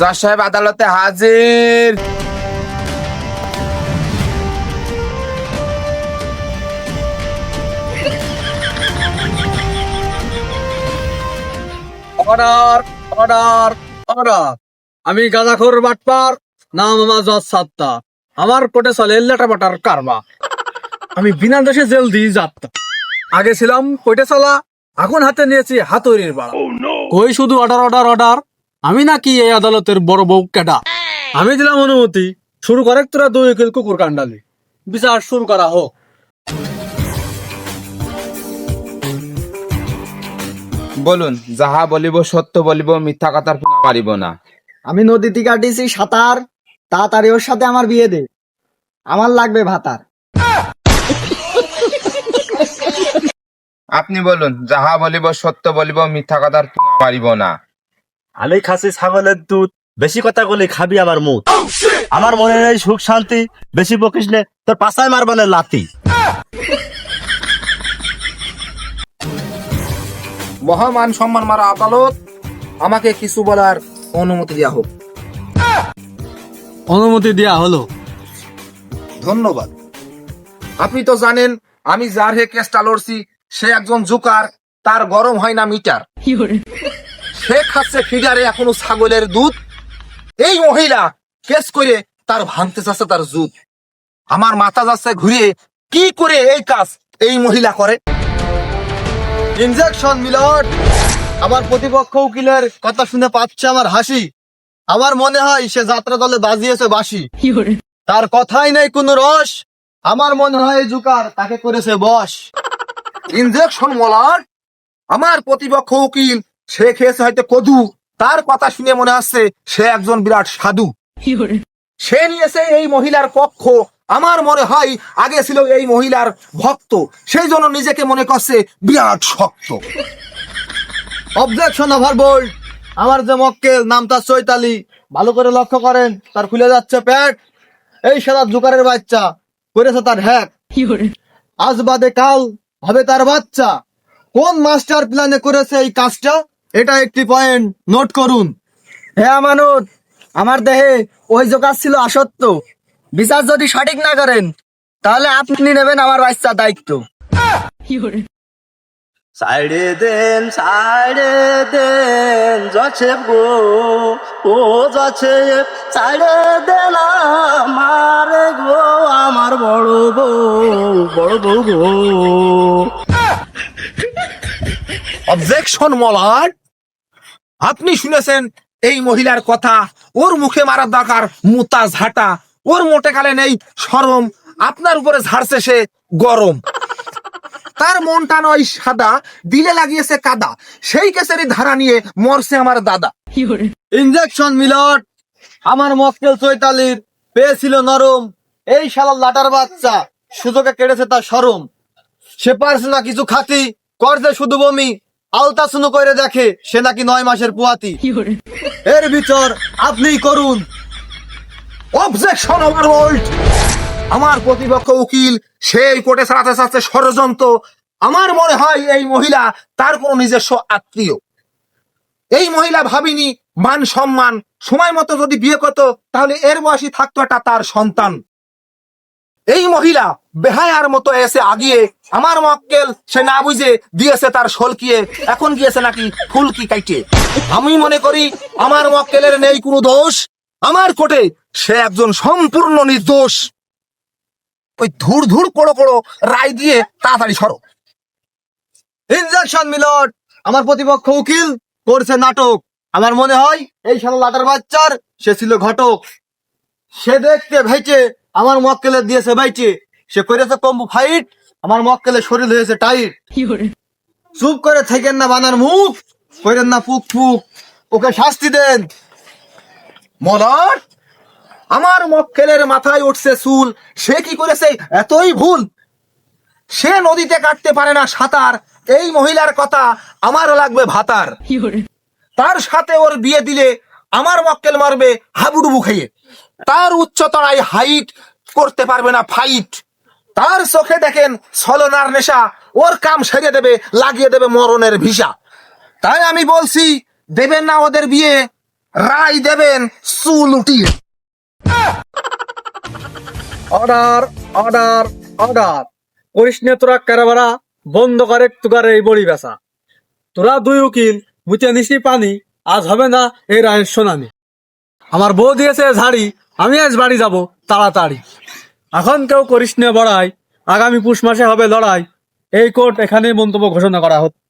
জজ সাহেব আদালতে হাজির। অর্ডার অর্ডার অর্ডার আমি গাঁজাখোর বাটপার নাম আমার জজ সাত্তা আমার কোটে চলে লেটা বাটার কারবা। আমি বিনা দেশে জেল দিয়ে যাত্রা আগে ছিলাম কোটে চলা এখন হাতে নিয়েছি হাতুড়ির বাড়া। কই শুধু অর্ডার অর্ডার অর্ডার আমি নাকি এই আদালতের বড় বউ কেডা আমি দিলাম অনুমতি। শুরু করে তোরা দুই উকিল কুকুর কান্ডালি বিচার শুরু করা হোক। বলুন যাহা বলিব সত্য বলিব মিথ্যা কথার মারিব না। আমি নদীতে কাটিছি সাঁতার তাড়াতাড়ি ওর সাথে আমার বিয়ে দে। আমার লাগবে ভাতার। আপনি বলুন যাহা বলিব সত্য বলিব মিথ্যা কথার মারিব না। আমি খাসি ছাগলের দুধ বেশি কথা বলি খাবি আমার মুখ। আমার মনে নেই সুখ শান্তি বেশি বকিস নে তোর পাশায় মারবানে লাতি মহামান সম্মান মারা আদালত আমাকে কিছু বলার অনুমতি দেওয়া হোক। অনুমতি দেয়া হলো। ধন্যবাদ। আপনি তো জানেন আমি যার হে কেসটা লড়ছি সে একজন জোকার তার গরম হয় না মিটার। সে খাচ্ছে ফিডারে এখনও ছাগলের দুধ। এই মহিলা কেস করে তার ভাঙতে চাচ্ছে তার জুত আমার মাথা যাচ্ছে ঘুরিয়ে কি করে এই কাজ এই মহিলা করে? ইনজেকশন মিলট আমার প্রতিপক্ষ উকিলের কথা শুনে পাচ্ছে আমার হাসি। আমার মনে হয় সে যাত্রা দলে বাজিয়েছে বাসি তার কথাই নেই কোনো রস। আমার মনে হয় জুকার তাকে করেছে বস। ইনজেকশন মলার আমার প্রতিপক্ষ উকিল সে খেয়েছে হয়তো কদু। তার কথা শুনে মনে হচ্ছে সে একজন বিরাট সাধু। সে নিয়েছে এই মহিলার পক্ষ। আমার মনে হয় আগে ছিল এই মহিলার ভক্ত। সেই জন্য নিজেকে মনে করছে বিরাট শক্ত। অবজেকশন ওভার বোল্ড আমার যে মক্কেল নাম তার চৈতালি। ভালো করে লক্ষ্য করেন তার খুলে যাচ্ছে প্যাট এই সাদা জুকারের বাচ্চা করেছে তার হ্যাক। আজ বাদে কাল হবে তার বাচ্চা। কোন মাস্টার প্ল্যানে করেছে এই কাজটা? এটা একটি পয়েন্ট নোট করুন। হে আমানত আমার দেহে ওই জোকার ছিল আসত্য বিচার যদি সঠিক না করেন তাহলে আপনি নেবেন আমার বাচ্চা দায়িত্ব। সাইডে দেন সাইডে দেন যাচ্ছে গো ও যাচ্ছে সাইডে দেন আমার গো আমার বড় বউ বড় বউ গো। অবজেকশন মলার আপনি শুনেছেন এই মহিলার কথা ওর মুখে মারার দরকার মুতা ঝাঁটা ওর মোটে কালে নেই সরম আপনার উপরে ঝাড়ছে সে গরম। তার মনটা নয় সাদা দিলে লাগিয়েছে কাদা সেই কেসেরই ধারা নিয়ে মরছে আমার দাদা। ইনজেকশন মিলট আমার মক্কেল চৈতালির পেয়েছিল নরম। এই শালার লাটার বাচ্চা সুযোগে কেড়েছে তার সরম। সে পারছে না কিছু খাতি করছে শুধু বমি। আলতা শুনু করে দেখে সে নাকি নয় মাসের পুয়াতি। এর বিচার আপনিই করুন। অবজেকশন ওভারওয়ার্ল্ড আমার প্রতিপক্ষ উকিল সেই কোর্টে চালাতে চাচ্ছে ষড়যন্ত্র। আমার মনে হয় এই মহিলা তার কোন নিজস্ব আত্মীয়। এই মহিলা ভাবিনি মান সম্মান। সময় মতো যদি বিয়ে করতো তাহলে এর বয়সী থাকতো একটা তার সন্তান। এই মহিলা বেহায়ার মতো এসে আগিয়ে আমার মক্কেল সে না বুঝে দিয়েছে তার সলকিয়ে এখন গিয়েছে নাকি ফুলকি কাইটে। আমি মনে করি আমার মক্কেলের নেই কোনো দোষ, আমার কোটে সে একজন সম্পূর্ণ নির্দোষ। ওই ধুর ধুর পড়ো পড়ো রায় দিয়ে তাড়াতাড়ি সরো। ইনজেকশন মিলট আমার প্রতিপক্ষ উকিল, করছে নাটক। আমার মনে হয় এই শালা লাটার বাচ্চার, সে ছিল ঘটক। সে দেখতে ভাইচে আমার মক্কেলে দিয়েছে বাইচে। সে করেছে কম্বু, ফাইট। আমার মক্কেলের শরীর হয়েছে টাইট। চুপ করে থাকেন না বানার মুখ। করেন না পুক পুক ওকে শাস্তি দেন। মলার আমার মক্কেলের মাথায় উঠছে চুল। সে কি করেছে? এতই ভুল। সে নদীতে কাটতে পারে না সাঁতার। এই মহিলার কথা আমার লাগবে ভাতার। তার সাথে ওর বিয়ে দিলে আমার মক্কেল মারবে হাবুডুবু খেয়ে। তার উচ্চতরায় হাইট করতে পারবে না ফাইট তার চোখে দেখেন ছলনার নেশা, ওর কাম সেরে দেবে, লাগিয়ে দেবে মরণের ভিসা। তাই আমি বলছি, দেবেন না ওদের বিয়ে, রায় দেবেন চুল উঠিয়ে অর্ডার অর্ডার অর্ডার করিস নে তোরা কেরাবারা বন্ধ করে তুকার এই বড়ি বেচা। তোরা দুই উকিল মুতে নিসি পানি, আজ হবে না এই রায়ের শোনানি। আমার বউ দিয়েছে ঝাড়ি, আমি আজ বাড়ি যাব, তাড়াতাড়ি। এখন কেউ করিস নে বড়াই। আগামী পুষ মাসে হবে লড়াই। এই কোর্ট এখানেই মন্তব্য ঘোষণা করা হচ্ছে